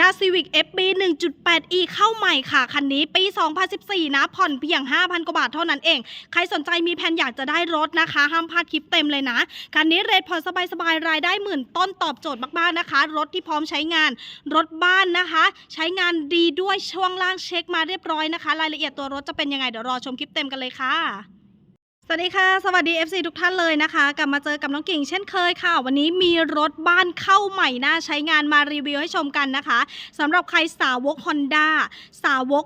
ดาซีวิก FB 1.8e เข้าใหม่ค่ะ คันนี้ปี 2014 นะ ผ่อนเพียง 5,000 กว่าบาทเท่านั้นเอง ใครสนใจมีแผนอยากจะได้รถนะคะ ห้ามพลาดคลิปเต็มเลยนะ คันนี้เรทผ่อนสบายๆ รายได้หมื่นต้นตอบโจทย์มากๆนะคะ รถที่พร้อมใช้งาน รถบ้านนะคะ ใช้งานดีด้วยช่วงล่างเช็คมาเรียบร้อยนะคะ รายละเอียดตัวรถจะเป็นยังไงเดี๋ยวรอชมคลิปเต็มกันเลยค่ะ สวัสดีค่ะ สวัสดี FC ทุกท่านเลยนะคะ กลับมาเจอกับน้องกิ่งเช่นเคยค่ะ วันนี้มีรถบ้านเข้าใหม่น่าใช้งานมารีวิวให้ชมกันนะคะสำหรับใครสาวก Honda สาวก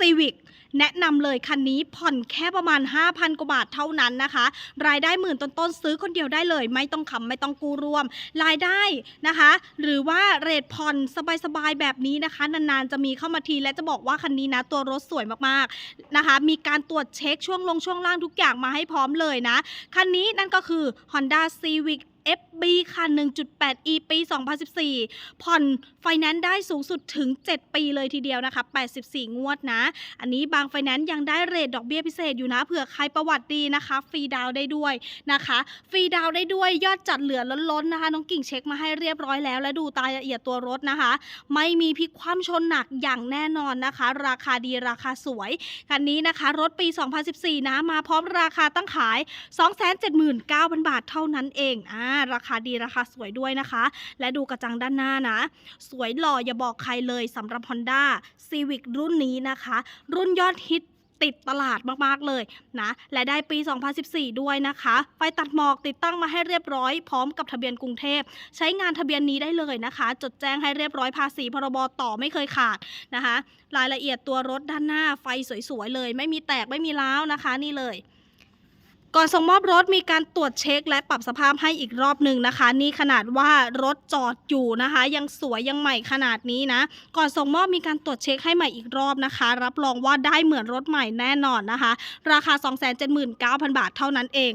Civic แนะนำเลยคันนี้ผ่อนแค่ประมาณ 5,000 กว่าบาทเท่านั้นนะคะ รายได้หมื่นต้นๆซื้อคนเดียวได้เลย ไม่ต้องขำไม่ต้องกู้รวม รายได้นะคะ หรือว่าเรทผ่อนสบายๆแบบนี้นะคะ นานๆจะมีเข้ามาทีและจะบอกว่าคันนี้นะ ตัวรถสวยมากๆนะคะ มีการตรวจเช็คช่วงลงช่วงล่างทุกอย่างมาให้พร้อมเลยนะ คันนี้นั่นก็คือ Honda Civic B ค่ะ 1.8e ปี 2014 ผ่อนไฟแนนซ์ได้สูงสุดถึง 7 ปีเลยทีเดียวนะคะ 84 งวดนะ อันนี้บางไฟแนนซ์ยังได้เรทดอกเบี้ยพิเศษอยู่นะ เผื่อใครประวัติดีนะคะ ฟรีดาวได้ด้วยนะคะ ฟรีดาวได้ด้วยยอดจัดเหลือล้นๆนะคะ น้องกิ่งเช็คมาให้เรียบร้อยแล้ว และดูรายละเอียดตัวรถนะคะ ไม่มีพลิกคว่ำชนหนักอย่างแน่นอนนะคะ ราคาดีราคาสวย คันนี้นะคะรถปี 2014 นะ มาพร้อมราคาตั้งขาย 279,000 บาทเท่านั้นเอง อ่า ราคาดีราคาสวยด้วยนะคะ และดูกระจังด้านหน้านะ สวยหล่ออย่าบอกใครเลยสำหรับ Honda Civic รุ่นนี้นะคะ รุ่นยอดฮิตติดตลาดมากๆเลยนะ และได้ปี 2014 ด้วยนะคะ ไฟตัดหมอกติดตั้งมาให้เรียบร้อย พร้อมกับทะเบียนกรุงเทพ ใช้งานทะเบียนนี้ได้เลยนะคะ จดแจ้งให้เรียบร้อยภาษีพรบต่อไม่เคยขาดนะคะ รายละเอียดตัวรถด้านหน้าไฟสวยๆเลย ไม่มีแตกไม่มีร้าวนะคะ นี่เลย ก่อนส่งมอบรถมีการตรวจเช็คและปรับสภาพให้อีกรอบหนึ่งนะคะ นี่ขนาดว่ารถจอดอยู่นะคะ ยังสวยยังใหม่ขนาดนี้นะ ก่อนส่งมอบมีการตรวจเช็คให้ใหม่อีกรอบนะคะ รับรองว่าได้เหมือนรถใหม่แน่นอนนะคะ ราคา 279,000 บาทเท่านั้นเอง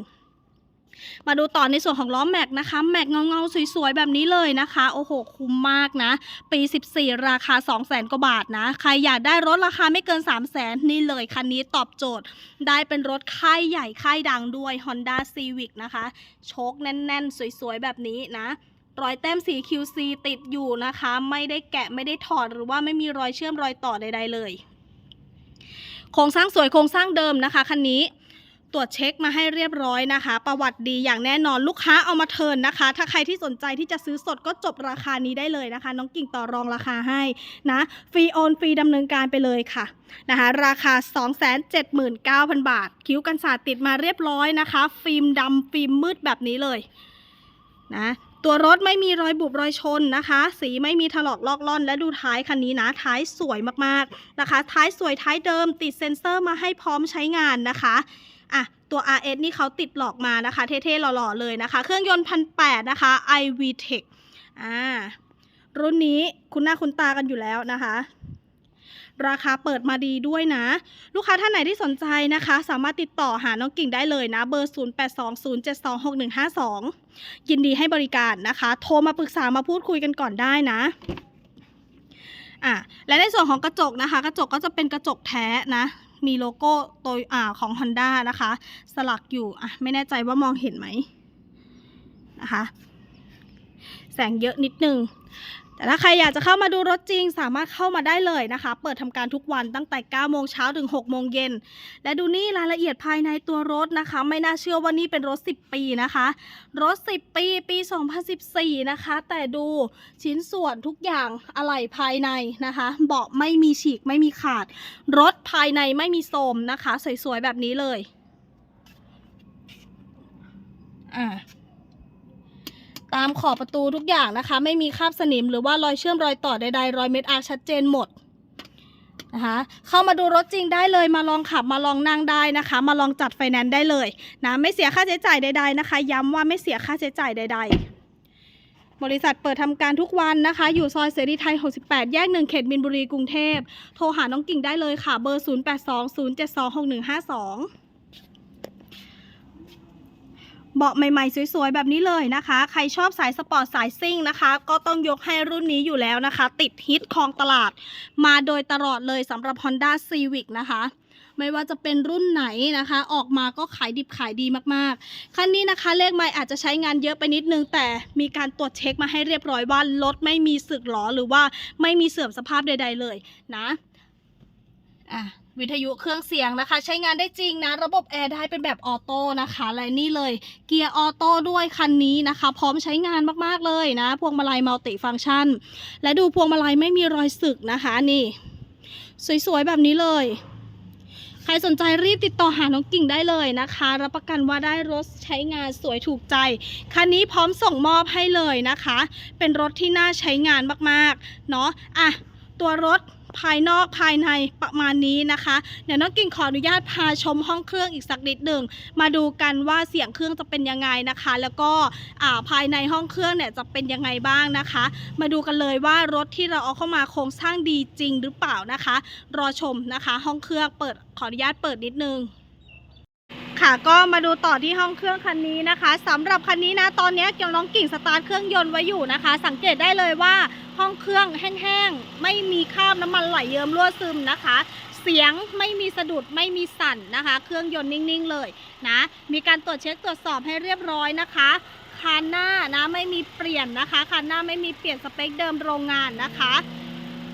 มาดูต่อในส่วนของล้อแม็กนะคะ แม็กเงาๆสวยๆ แบบนี้เลยนะคะ โอ้โห คุ้มมากนะ ปี 14 ราคา 200,000กว่าบาทนะ ใครอยากได้รถราคาไม่เกิน 300,000นี่เลยคันนี้ตอบโจทย์ ได้เป็นรถค่ายใหญ่ค่ายดังด้วย Honda Civic นะคะ โชคแน่น ๆ สวยๆ แบบนี้นะรอยแต้มสี QC ติดอยู่นะคะ ไม่ได้แกะไม่ได้ถอดหรือว่าไม่มีรอยเชื่อมรอยต่อใด ๆ เลย โครงสร้างสวยโครงสร้างเดิมนะคะคันนี้ ตรวจเช็คมาให้เรียบร้อยนะคะ ประวัติดีอย่างแน่นอนลูกค้าเอามาเทินนะคะ ถ้าใครที่สนใจที่จะซื้อสดก็จบราคานี้ได้เลยนะคะ น้องกิ่งต่อรองราคาให้นะฟรีโอนฟรีดำเนินการไปเลยค่ะนะคะ ราคา 279,000 บาท คิ้วกันสาดติดมาเรียบร้อยนะคะ ฟิล์มดำฟิล์มมืดแบบนี้เลยนะตัวรถไม่มีรอยบุบรอยชนนะคะ สีไม่มีถลอกลอกล่อน และดูท้ายคันนี้นะ ท้ายสวยมากๆนะคะ ท้ายสวยท้ายเดิมติดเซ็นเซอร์มาให้พร้อมใช้งานนะคะ อะตัว RS นี่เขาติดหลอกมานะคะ เท่ๆหล่อๆเลยนะคะ เครื่องยนต์พันแนะคะ iVTEC อ่ารุ่นนี้คุณหน้าคุณตากันอยู่แล้วนะคะ ราคาเปิดมาดีด้วยนะ ลูกค้าท่านไหนที่สนใจนะคะ สามารถติดต่อหาน้องกิ่งได้เลยนะ เบอร์ 0820726152 ยินดีให้บริการนะคะ โทรมาปรึกษามาพูดคุยกันก่อนได้นะอะและในส่วนของกระจกนะคะ กระจกก็จะเป็นกระจกแท้นะ มีโลโก้ตัวอ่าของ Honda นะคะ สลักอยู่อะไม่แน่ใจว่ามองเห็นไหมนะคะ แสงเยอะนิดนึง แต่ถ้าใครอยากจะเข้ามาดูรถจริงสามารถเข้ามาได้เลยนะคะ เปิดทำการทุกวันตั้งแต่ 9 โมงเช้าถึง 6 โมงเย็น และดูนี่รายละเอียดภายในตัวรถนะคะ ไม่น่าเชื่อว่านี่เป็นรถ 10 ปีนะคะ รถ 10 ปีปี 2014 นะคะ แต่ดูชิ้นส่วนทุกอย่างอะไหล่ภายในนะคะ เบาะไม่มีฉีกไม่มีขาด รถภายในไม่มีโทมนะคะ สวยๆแบบนี้เลย อ่า ตามขอบประตูทุกอย่างนะคะ ไม่มีคราบสนิมหรือว่ารอยเชื่อมรอยต่อใดๆรอยเม็ดอาร์ชัดเจนหมดนะคะเข้ามาดูรถจริงได้เลยมาลองขับมาลองนั่งได้นะคะ มาลองจัดไฟแนนซ์ได้เลยนะไม่เสียค่าใช้จ่ายใด ๆนะคะ ย้ำว่าไม่เสียค่าใช้จ่ายใด ๆ บริษัทเปิดทำการทุกวันนะคะ อยู่ซอยเสรีไทย 68 แยกหนึ่งเขตมินบุรีกรุงเทพโทรหาน้องกิ่งได้เลยค่ะเบอร์ 0820726152 เบาะใหม่ๆ สวยๆ แบบนี้เลยนะคะ ใครชอบสายสปอร์ตสายซิ่งนะคะ ก็ต้องยกให้รุ่นนี้อยู่แล้วนะคะ ติดฮิตครองตลาด มาโดยตลอดเลยสำหรับ Honda Civic นะคะไม่ว่าจะเป็นรุ่นไหนนะคะ ออกมาก็ขายดิบขายดีมากๆ คันนี้นะคะ เลขไม่อาจจะใช้งานเยอะไปนิดนึง แต่มีการตรวจเช็คมาให้เรียบร้อยว่ารถไม่มีสึกหรอหรือว่าไม่มีเสื่อมสภาพใด ๆ เลยนะ อะวิทยุเครื่องเสียงนะคะ ใช้งานได้จริงนะ ระบบแอร์ได้เป็นแบบออโต้นะคะและนี่เลยเกียร์ออโต้ด้วยคันนี้นะคะ พร้อมใช้งานมากๆเลยนะ พวงมาลัยมัลติฟังก์ชัน และดูพวงมาลัยไม่มีรอยสึกนะคะนี่ สวยๆ แบบนี้เลย ใครสนใจรีบติดต่อหาน้องกิ่งได้เลยนะคะ รับประกันว่าได้รถใช้งานสวยถูกใจ คันนี้พร้อมส่งมอบให้เลยนะคะ เป็นรถที่น่าใช้งานมากๆเนาะอะตัวรถ ภายนอกภายในประมาณนี้นะคะ เดี๋ยวน้องกิ่งขออนุญาตพาชมห้องเครื่องอีกสักนิดหนึ่งมาดูกันว่าเสียงเครื่องจะเป็นยังไงนะคะ แล้วก็ภายในห้องเครื่องเนี่ยจะเป็นยังไงบ้างนะคะ มาดูกันเลยว่ารถที่เราเอาเข้ามาโครงสร้างดีจริงหรือเปล่านะคะ รอชมนะคะ ห้องเครื่องเปิดขออนุญาตเปิดนิดนึง ค่ะก็มาดูต่อที่ห้องเครื่องคันนี้นะคะสำหรับคันนี้นะตอนนี้เกี่ยวน้องกิ่งสตาร์ทเครื่องยนต์ไว้อยู่นะคะ สังเกตได้เลยว่าห้องเครื่องแห้งๆไม่มีคราบน้ำมันไหลเยิ้มรั่วซึมนะคะ เสียงไม่มีสะดุดไม่มีสั่นนะคะ เครื่องยนต์นิ่งๆเลยนะมีการตรวจเช็คตรวจสอบให้เรียบร้อยนะคะคันหน้านะไม่มีเปลี่ยนนะคะคันหน้าไม่มีเปลี่ยนสเปคเดิมโรงงานนะคะ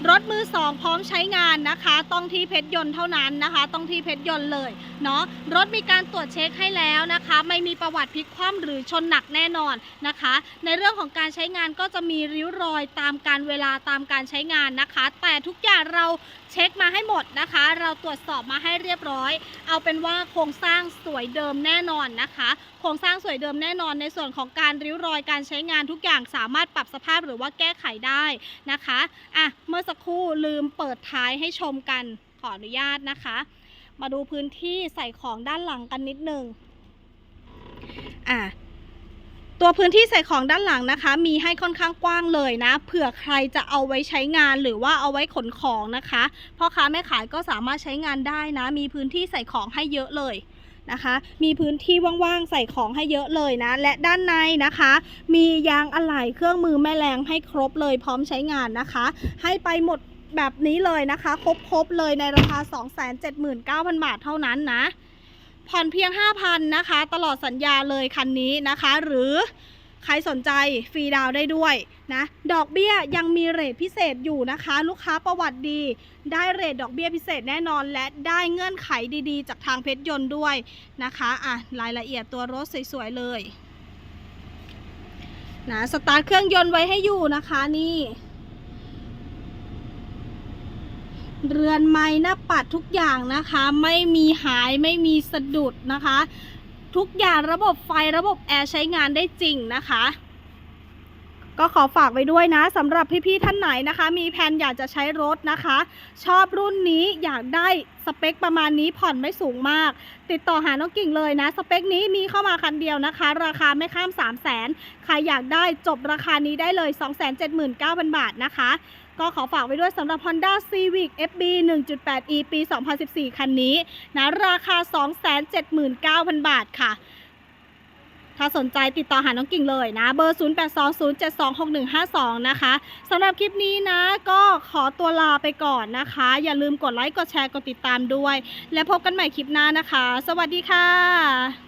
รถมือสองพร้อมใช้งานนะคะ ต้องที่เพชรยนต์เท่านั้นนะคะ ต้องที่เพชรยนต์เลยเนาะรถมีการตรวจเช็คให้แล้วนะคะ ไม่มีประวัติพลิกคว่ำหรือชนหนักแน่นอนนะคะ ในเรื่องของการใช้งานก็จะมีริ้วรอยตามการเวลาตามการใช้งานนะคะ แต่ทุกอย่างเราเช็คมาให้หมดนะคะ เราตรวจสอบมาให้เรียบร้อย เอาเป็นว่าโครงสร้างสวยเดิมแน่นอนนะคะ โครงสร้างสวยเดิมแน่นอน ในส่วนของการริ้วรอยการใช้งานทุกอย่างสามารถปรับสภาพหรือว่าแก้ไขได้นะคะอะเมื่อสักครู่ลืมเปิดท้ายให้ชมกันขออนุญาตนะคะ มาดูพื้นที่ใส่ของด้านหลังกันนิดนึงอะตัวพื้นที่ใส่ของด้านหลังนะคะ มีให้ค่อนข้างกว้างเลยนะ เผื่อใครจะเอาไว้ใช้งานหรือว่าเอาไว้ขนของนะคะพ่อค้าแม่ขายก็สามารถใช้งานได้นะ มีพื้นที่ใส่ของให้เยอะเลย นะคะ มีพื้นที่ว่างๆใส่ของให้เยอะเลยนะ และด้านในนะคะ มียางอะไหล่เครื่องมือแม่แรงให้ครบเลยพร้อมใช้งานนะคะ ให้ไปหมดแบบนี้เลยนะคะ ครบๆเลยในราคา 279,000 บาทเท่านั้นนะ ผ่อนเพียง 5,000นะคะ ตลอดสัญญาเลยคันนี้นะคะ หรือ ใครสนใจฟรีดาวได้ด้วยนะดอกเบี้ยยังมีเรทพิเศษอยู่นะคะ ลูกค้าประวัติดี ได้เรทดอกเบี้ยพิเศษแน่นอน และได้เงื่อนไขดีๆ จากทางเพชรยนต์ด้วยนะคะอะรายละเอียดตัวรถสวยๆเลยนะสตาร์ทเครื่องยนต์ไว้ให้อยู่นะคะนี่เรือนไม้หน้าปัดทุกอย่างนะคะ ไม่มีหายไม่มีสะดุดนะคะ ทุกอย่างระบบไฟระบบแอร์ใช้งานได้จริงนะคะ ก็ขอฝากไว้ด้วยนะสำหรับพี่ๆท่านไหนนะคะ มีแผนอยากจะใช้รถนะคะ ชอบรุ่นนี้อยากได้สเปคประมาณนี้ผ่อนไม่สูงมาก ติดต่อหาน้องกิ่งเลยนะ สเปคนี้มีเข้ามาคันเดียวนะคะ ราคาไม่ข้าม 3 0 0 0 0นใครอยากได้จบราคานี้ได้เลย 279,000 บาทนะคะ ก็ขอฝากไว้ด้วยสำหรับ Honda Civic FB 1.8e ปี 2014 คันนี้นะราคา 279,000 บาทค่ะ ถ้าสนใจติดต่อหาน้องกิ่งเลยนะ เบอร์ 0820726152 นะคะสำหรับคลิปนี้นะก็ขอตัวลาไปก่อนนะคะ อย่าลืมกดไลค์ กดแชร์ กดติดตามด้วย และพบกันใหม่คลิปหน้านะคะ สวัสดีค่ะ